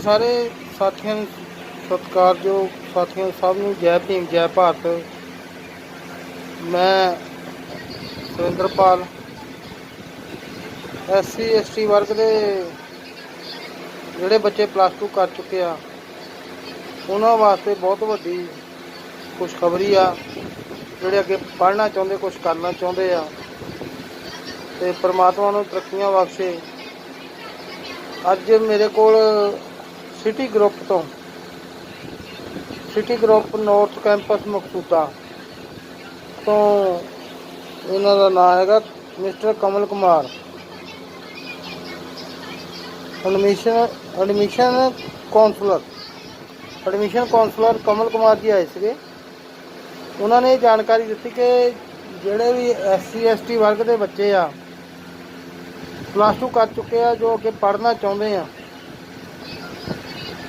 ਸਾਰੇ ਸਾਥੀਆਂ ਨੂੰ ਸਤਿਕਾਰਯੋਗ ਸਾਥੀਆਂ ਸਭ ਨੂੰ ਜੈ ਭੀਮ, ਜੈ ਭਾਰਤ। ਮੈਂ ਸੁਰਿੰਦਰਪਾਲ ਐਸਸੀ ਐਸਟੀ ਵਰਗ ਦੇ ਜਿਹੜੇ ਬੱਚੇ ਪਲੱਸ 2 ਕਰ ਚੁੱਕੇ ਆ, ਉਹਨਾਂ ਵਾਸਤੇ ਬਹੁਤ ਵੱਡੀ ਖੁਸ਼ਖਬਰੀ ਆ। ਜਿਹੜੇ ਅੱਗੇ ਪੜ੍ਹਨਾ ਚਾਹੁੰਦੇ ਕੁਝ ਕਰਨਾ ਚਾਹੁੰਦੇ ਆ। ਤੇ ਪ੍ਰਮਾਤਮਾ ਨੂੰ ਤਰੱਕੀਆਂ ਬਖਸ਼ੇ। ਅੱਜ ਮੇਰੇ ਕੋਲ ਸਿਟੀ ਗਰੁੱਪ ਤੋਂ। City group north campus Maqsooda ਤੋਂ ਇਹਨਾਂ ਦਾ ਨਾਮ ਹੈਗਾ mister Kamal Kumar. Admission admission counsellor admission counsellor Kamal Kumar ji ਆਏ ਸੀਗੇ। ਉਹਨਾਂ ਨੇ ਇਹ ਜਾਣਕਾਰੀ ਦਿੱਤੀ ਕਿ ਜਿਹੜੇ ਵੀ ਐਸਸੀ ਐਸਟੀ ਵਰਗ ਦੇ ਬੱਚੇ ਆ ਪਲੱਸ 2 ਕਰ ਚੁੱਕੇ ਆ, ਜੋ ਅੱਗੇ ਪੜ੍ਹਨਾ ਚਾਹੁੰਦੇ ਆ।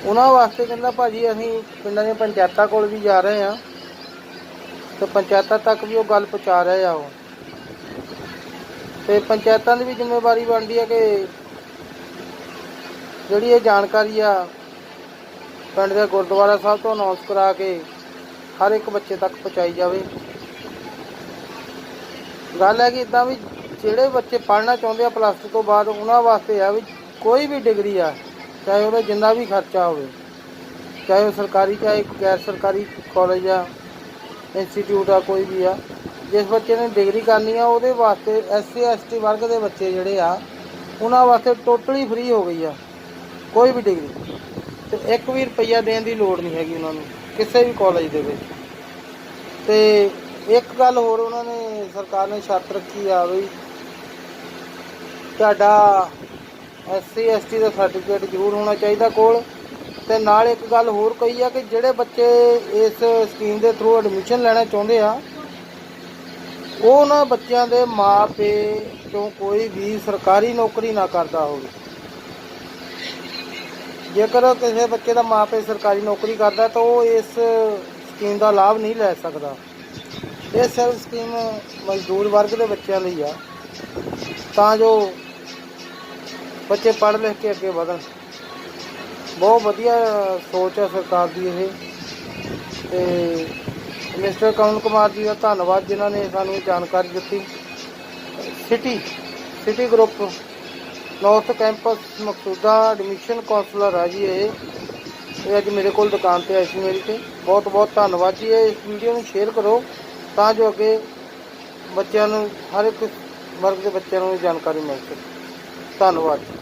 ਉਹਨਾਂ ਵਾਸਤੇ ਕਹਿੰਦਾ ਭਾਜੀ ਅਸੀਂ ਪਿੰਡਾਂ ਦੀਆਂ ਪੰਚਾਇਤਾਂ ਕੋਲ ਵੀ ਜਾ ਰਹੇ ਆ ਤੇ ਪੰਚਾਇਤਾਂ ਤੱਕ ਵੀ ਉਹ ਗੱਲ ਪਹੁੰਚਾ ਰਹੇ ਆ ਉਹ। ਤੇ ਪੰਚਾਇਤਾਂ ਦੀ ਵੀ ਜ਼ਿੰਮੇਵਾਰੀ ਬਣਦੀ ਹੈ ਕਿ ਜਿਹੜੀ ਇਹ ਜਾਣਕਾਰੀ ਆ ਪਿੰਡ ਦੇ ਗੁਰਦੁਆਰਾ ਸਾਹਿਬ ਤੋਂ ਅਨਾਉਂਸ ਕਰਾ ਕੇ ਹਰ ਇੱਕ ਬੱਚੇ ਤੱਕ ਪਹੁੰਚਾਈ ਜਾਵੇ। ਗੱਲ ਹੈ ਕਿ ਇਦਾਂ ਵੀ ਜਿਹੜੇ ਬੱਚੇ ਪੜ੍ਹਨਾ ਚਾਹੁੰਦੇ ਆ ਪਲੱਸ 2 ਤੋਂ ਬਾਅਦ, ਉਹਨਾਂ ਵਾਸਤੇ ਆ ਵੀ ਕੋਈ ਵੀ ਡਿਗਰੀ ਆ ਚਾਹੇ ਉਹਦਾ ਜਿੰਨਾ ਵੀ ਖਰਚਾ ਹੋਵੇ, ਚਾਹੇ ਉਹ ਸਰਕਾਰੀ, ਚਾਹੇ ਗੈਰ ਸਰਕਾਰੀ ਕਾਲਜ ਆ ਇੰਸਟੀਚਿਊਟ ਆ, ਕੋਈ ਵੀ ਆ, ਜਿਸ ਬੱਚੇ ਨੇ ਡਿਗਰੀ ਕਰਨੀ ਆ, ਉਹਦੇ ਵਾਸਤੇ ਐਸਸੀ ਐਸਟੀ ਵਰਗ ਦੇ ਬੱਚੇ ਜਿਹੜੇ ਆ, ਉਹਨਾਂ ਵਾਸਤੇ ਟੋਟਲੀ ਫ੍ਰੀ ਹੋ ਗਈ ਆ, ਕੋਈ ਵੀ ਡਿਗਰੀ ਤੇ ਇੱਕ ਵੀ ਰੁਪਈਆ ਦੇਣ ਦੀ ਲੋੜ ਨਹੀਂ ਹੈਗੀ ਉਹਨਾਂ ਨੂੰ, ਕਿਸੇ ਵੀ ਕਾਲਜ ਦੇ ਵਿੱਚ। ਤੇ ਇੱਕ ਗੱਲ ਹੋਰ ਉਹਨਾਂ ਨੇ, ਸਰਕਾਰ ਨੇ ਸ਼ਰਤ ਰੱਖੀ ਆ ਵੀ ਤੁਹਾਡਾ ਐਸਸੀ, ਐਸਟੀ ਦਾ ਸਰਟੀਫਿਕੇਟ ਜ਼ਰੂਰ ਹੋਣਾ ਚਾਹੀਦਾ ਕੋਲ। ਤੇ ਨਾਲ ਇੱਕ ਗੱਲ ਹੋਰ ਕਹੀ ਆ ਕਿ ਜਿਹੜੇ ਬੱਚੇ ਇਸ ਸਕੀਮ ਦੇ ਥਰੂ ਐਡਮਿਸ਼ਨ ਲੈਣਾ ਚਾਹੁੰਦੇ ਆ, ਉਹ ਉਹਨਾਂ ਬੱਚਿਆਂ ਦੇ ਮਾਪੇ ਤੋਂ ਕੋਈ ਵੀ ਸਰਕਾਰੀ ਨੌਕਰੀ ਨਾ ਕਰਦਾ ਹੋਵੇ। ਜੇਕਰ ਕਿਸੇ ਬੱਚੇ ਦਾ ਮਾਪੇ ਸਰਕਾਰੀ ਨੌਕਰੀ ਕਰਦਾ ਤਾਂ ਉਹ ਇਸ ਸਕੀਮ ਦਾ ਲਾਭ ਨਹੀਂ ਲੈ ਸਕਦਾ। ਇਹ ਸਿਰਫ ਸਕੀਮ ਮਜ਼ਦੂਰ ਵਰਗ ਦੇ ਬੱਚਿਆਂ ਲਈ ਆ। ਤਾਂ ਜੋ ਬੱਚੇ ਪੜ੍ਹ ਲਿਖ ਕੇ ਅੱਗੇ ਵਧਣ। ਬਹੁਤ ਵਧੀਆ ਸੋਚ ਹੈ ਸਰਕਾਰ ਦੀ ਇਹ। ਤੇ ਮਿਸਟਰ ਕਮਲ ਕੁਮਾਰ ਜੀ ਦਾ ਧੰਨਵਾਦ ਜਿਨ੍ਹਾਂ ਨੇ ਸਾਨੂੰ ਇਹ ਜਾਣਕਾਰੀ ਦਿੱਤੀ। City city group north campus Maqsooda admission counsellor ਆ ਜੀ ਇਹ। ਇਹ ਅੱਜ ਮੇਰੇ ਕੋਲ ਦੁਕਾਨ ਤੇ ਆਈ ਸੀ ਮੇਰੀ ਤੇ। ਬਹੁਤ ਬਹੁਤ ਧੰਨਵਾਦ ਜੀ, ਇਹ ਇਸ ਵੀਡੀਓ ਨੂੰ ਸ਼ੇਅਰ ਕਰੋ ਤਾਂ ਜੋ ਅੱਗੇ ਬੱਚਿਆਂ ਨੂੰ, ਹਰ ਇੱਕ ਵਰਗ ਦੇ ਬੱਚਿਆਂ ਨੂੰ ਇਹ ਜਾਣਕਾਰੀ ਮਿਲ ਸਕੇ। ਧੰਨਵਾਦ। ਜੀ